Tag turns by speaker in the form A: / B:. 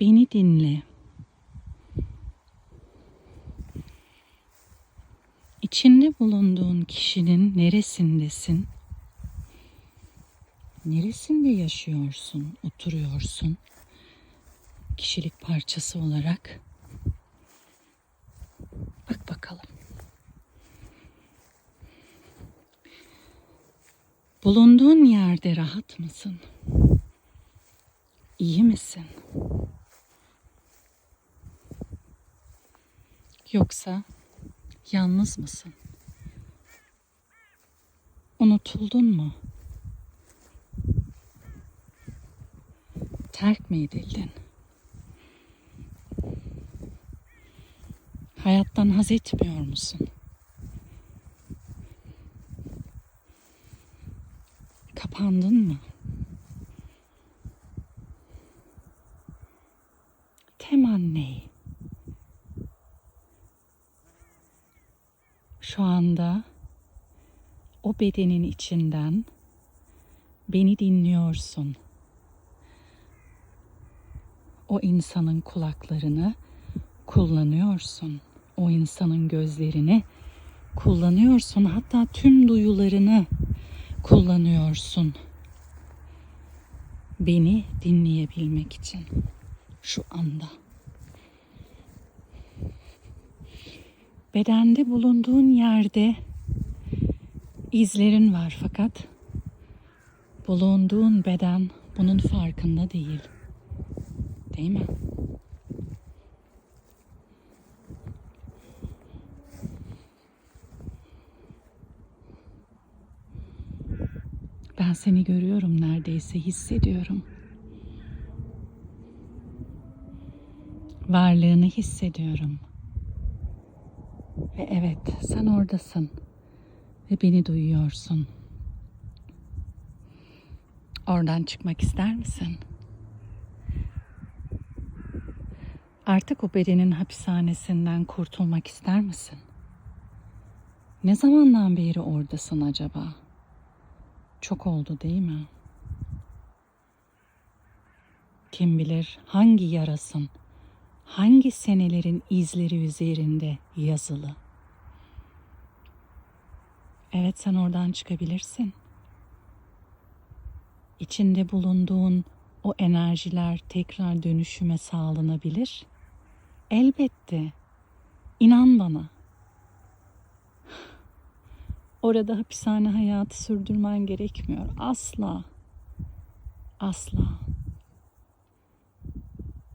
A: Beni dinle. İçinde bulunduğun kişinin neresindesin? Neresinde yaşıyorsun, oturuyorsun? Kişilik parçası olarak. Bak bakalım. Bulunduğun yerde rahat mısın? İyi misin? Yoksa yalnız mısın? Unutuldun mu? Terk mi edildin? Hayattan haz etmiyor musun? Kapandın mı? Teman ne? Şu anda o bedenin içinden beni dinliyorsun. O insanın kulaklarını kullanıyorsun. O insanın gözlerini kullanıyorsun. Hatta tüm duyularını kullanıyorsun. Beni dinleyebilmek için şu anda. Bedende bulunduğun yerde izlerin var fakat bulunduğun beden bunun farkında değil. Değil mi? Ben seni görüyorum neredeyse hissediyorum. Varlığını hissediyorum. Ve evet, sen oradasın ve beni duyuyorsun. Oradan çıkmak ister misin? Artık o bedenin hapishanesinden kurtulmak ister misin? Ne zamandan beri oradasın acaba? Çok oldu değil mi? Kim bilir hangi yarasın, hangi senelerin izleri üzerinde yazılı. Evet sen oradan çıkabilirsin. İçinde bulunduğun o enerjiler tekrar dönüşüme sağlanabilir. Elbette. İnan bana. Orada hapishane hayatı sürdürmen gerekmiyor. Asla. Asla.